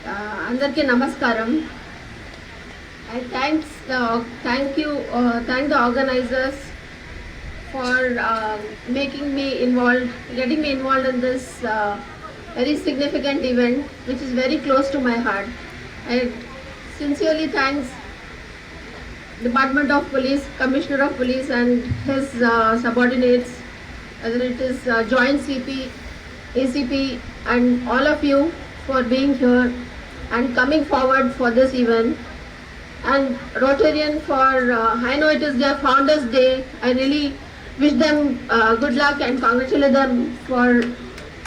Uh, అందరికీ నమస్కారం I thanks thank you thank the organizers for making me involved getting me involved in this very significant event which is very close to my heart I sincerely thanks Department of Police, Commissioner of Police and his uh, subordinates, whether it is uh, Joint CP, ACP and all of you for being here and coming forward for this event. And Rotarian for, uh, I know it is their Founders Day. I really wish them uh, good luck and congratulate them for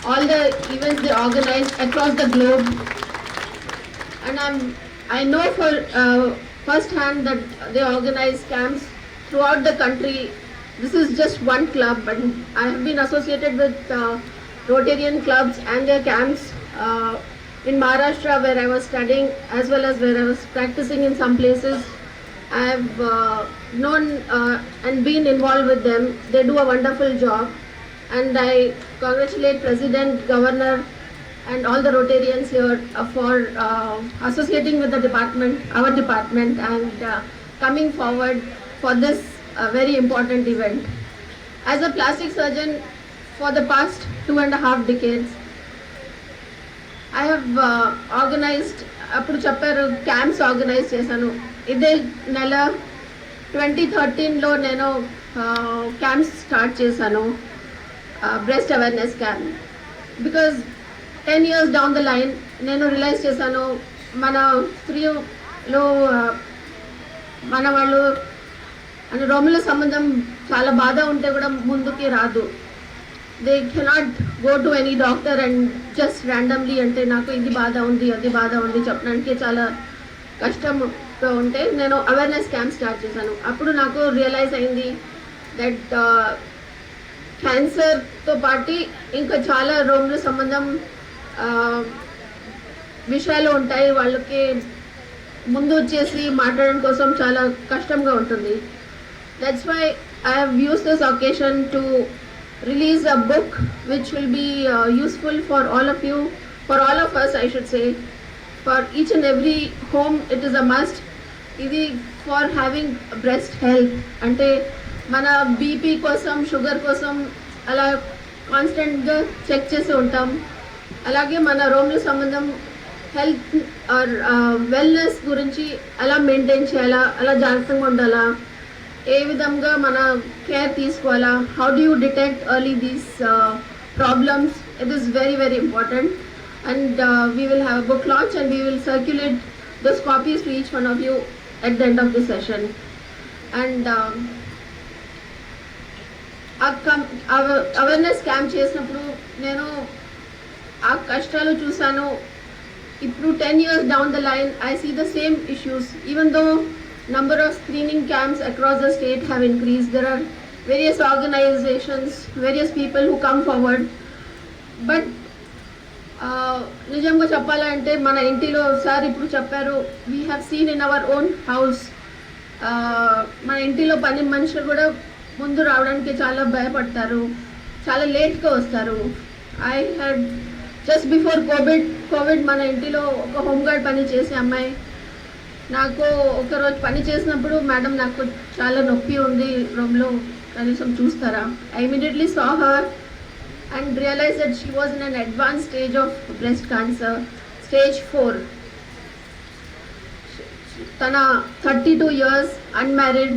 all the events they organize across the globe and I'm I know for uh, first hand that they organize camps throughout the country. This is just one club, but I have been associated with uh, Rotarian clubs and their camps uh, in Maharashtra where I was studying as well as where I was practicing in some places. I have uh, known uh, and been involved with them. They do a wonderful job, and I congratulate President, Governor, and all the Rotarians here uh, for uh, associating with the department, our department, and uh, coming forward for this uh, very important event. As a plastic surgeon for the past two and a half decades, I have organised అప్పుడు చెప్పారు camps organise చేశాను. ఇదే నెల twenty థర్టీన్లో నేను camps start చేశాను. Breast awareness camp because ten years down the line నేను realise చేశాను మన స్త్రీలో మన వాళ్ళు అంటే రోముల సంబంధం చాలా బాధ ఉంటే కూడా ముందుకి రాదు. They cannot go to any doctor and just randomly అంటే నాకు ఇది బాధ ఉంది అది బాధ ఉంది చెప్పడానికి చాలా కష్టంగా ఉంటే నేను అవేర్నెస్ క్యాంప్ స్టార్ట్ చేశాను. అప్పుడు నాకు రియలైజ్ అయింది దట్ క్యాన్సర్తో uh, పాటు ఇంకా చాలా రోగుల సంబంధం uh, విషయాలు ఉంటాయి. వాళ్ళకి ముందు వచ్చేసి మాట్లాడడం కోసం చాలా కష్టంగా ఉంటుంది. That's why I have use this occasion to release a book which will be uh, useful for all of you, for all of us, I should say. For each and every home, it is a must. ఇది for having breast health అంటే మన BP కోసం sugar కోసం అలా కాన్స్టెంట్గా check చేసి ఉంటాం అలాగే మన రోమ్ల సంబంధం హెల్త్ ఆర్ వెల్నెస్ గురించి ఎలా మెయింటైన్ చేయాలా అలా జాగ్రత్తగా ఉండాలా ఏ విధంగా మన కేర్ తీసుకోవాలా? How do you detect early these problems it is very very important and we will have book launch and we will circulate those copies to each one of you at the end of the session and awareness camp చేసినప్పుడు నేను ఆ కష్టాలు చూశాను. ఇప్పుడు ten years down the line I see the same issues even though number of screening camps across the state have increased. There are various organizations, various people who come forward. But uh, నిజంగా చెప్పాలంటే మన ఇంటిలో sir ఇప్పుడు చెప్పారు we have seen in our own house మన ఇంటిలో పని మనుషులు కూడా ముందు రావడానికి చాలా భయపడతారు చాలా లేట్గా వస్తారు I had just before covid covid మన ఇంటిలో ఒక హోంగార్డ్ పని చేసే అమ్మాయి నాకు ఒకరోజు పని చేసినప్పుడు మేడం నాకు చాలా నొప్పి ఉంది రూమ్లో. కనీసం చూస్తారా? I immediately saw her and realise that she was in an advance stage of breast cancer stage four తన thirty two years unmarried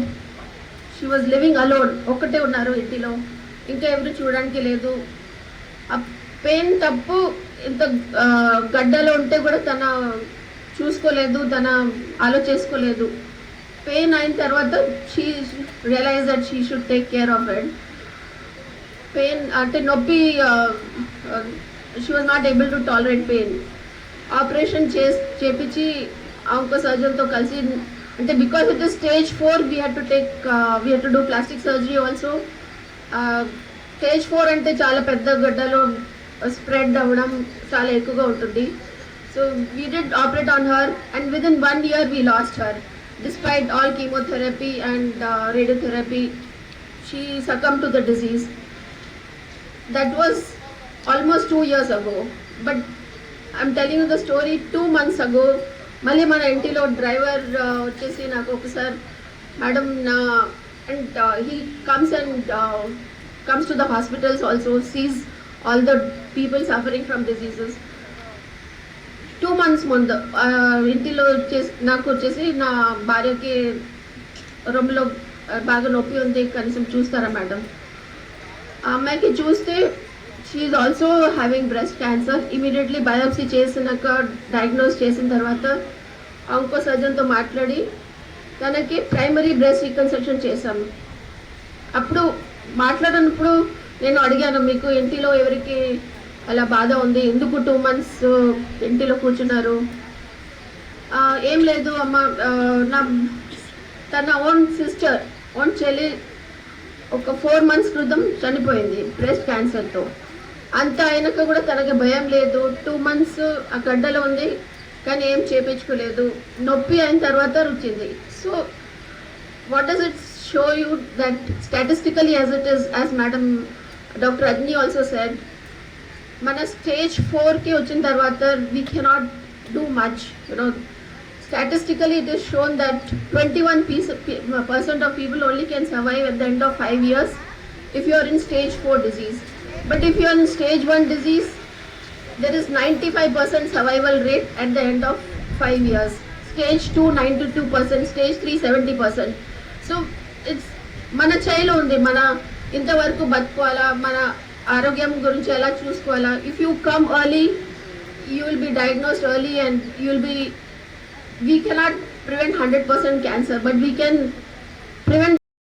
she was living alone ఒక్కటే ఉన్నారు ఇంటిలో. ఇంకా ఎవరు చూడడానికి లేదు. ఆ పెయిన్ తప్పు ఇంత గడ్డలో ఉంటే కూడా తన చూసుకోలేదు తన ఆలోచించుకోలేదు పెయిన్ అయిన తర్వాత she realise that she should take care of it pain అంటే నొప్పి she was not able to tolerate pain operation చే చేపించి ఇంకో సర్జన్తో కలిసి అంటే because of the stage four we had to take we had to do plastic surgery also stage four అంటే చాలా పెద్ద గడ్డలో స్ప్రెడ్ అవ్వడం చాలా ఎక్కువగా ఉంటుంది. so we did operate on her and with in one year we lost her despite all chemotherapy and radiotherapy she succumb to the disease that was almost two years ago but I'm telling the story two months ago మళ్ళీ మన ఇంటిలో driver వచ్చేసి నాకు ఒకసారి madam నా and he comes and comes to the hospitals also sees all the people suffering from diseases two months ముందు ఇంటిలో వచ్చేసి నాకు వచ్చేసి నా భార్యకి రొమ్ములో బాగా నొప్పి ఉంది కనీసం చూస్తారా మేడం? ఆ అమ్మాయికి చూస్తే she also having breast cancer immediately biopsy చేసినాక డయాగ్నోస్ చేసిన తర్వాత ఇంకో సర్జన్తో మాట్లాడి తనకి ప్రైమరీ బ్రెస్ట్ రీకన్స్ట్రక్షన్ చేశాము. అప్పుడు మాట్లాడినప్పుడు నేను అడిగాను మీకు ఇంటిలో ఎవరికి అలా బాధ ఉంది. ఎందుకు టూ మంత్స్ ఇంటిలో కూర్చున్నారు? ఏం లేదు అమ్మ నా తన ఓన్ సిస్టర్ ఓన్ చెల్లి ఒక ఫోర్ మంత్స్ క్రితం చనిపోయింది బ్రెస్ట్ క్యాన్సర్తో అంత అయినాక కూడా తనకి భయం లేదు. టూ మంత్స్ ఆ గడ్డలో ఉంది కానీ ఏం చేపించుకోలేదు. నొప్పి అయిన తర్వాత రుచింది. So what does it show you that statistically as it is as madam doctor Agni also said మన స్టేజ్ ఫోర్కి వచ్చిన తర్వాత we cannot do much you know statistically it is shown that twenty one piece percent of people only can survive at the end of five years if you're in stage four disease but if you're in stage one disease there is 95% survival rate at the end of 5 years. Stage 2 92% stage 3 70% so it's మన చేయిలో ఉంది మన ఇంతవరకు బతుకోవాలా మన ఆరోగ్యం గురించి ఎలా చూసుకోవాలా? If you come early you will be diagnosed early and you will be we cannot prevent hundred percent cancer but we can prevent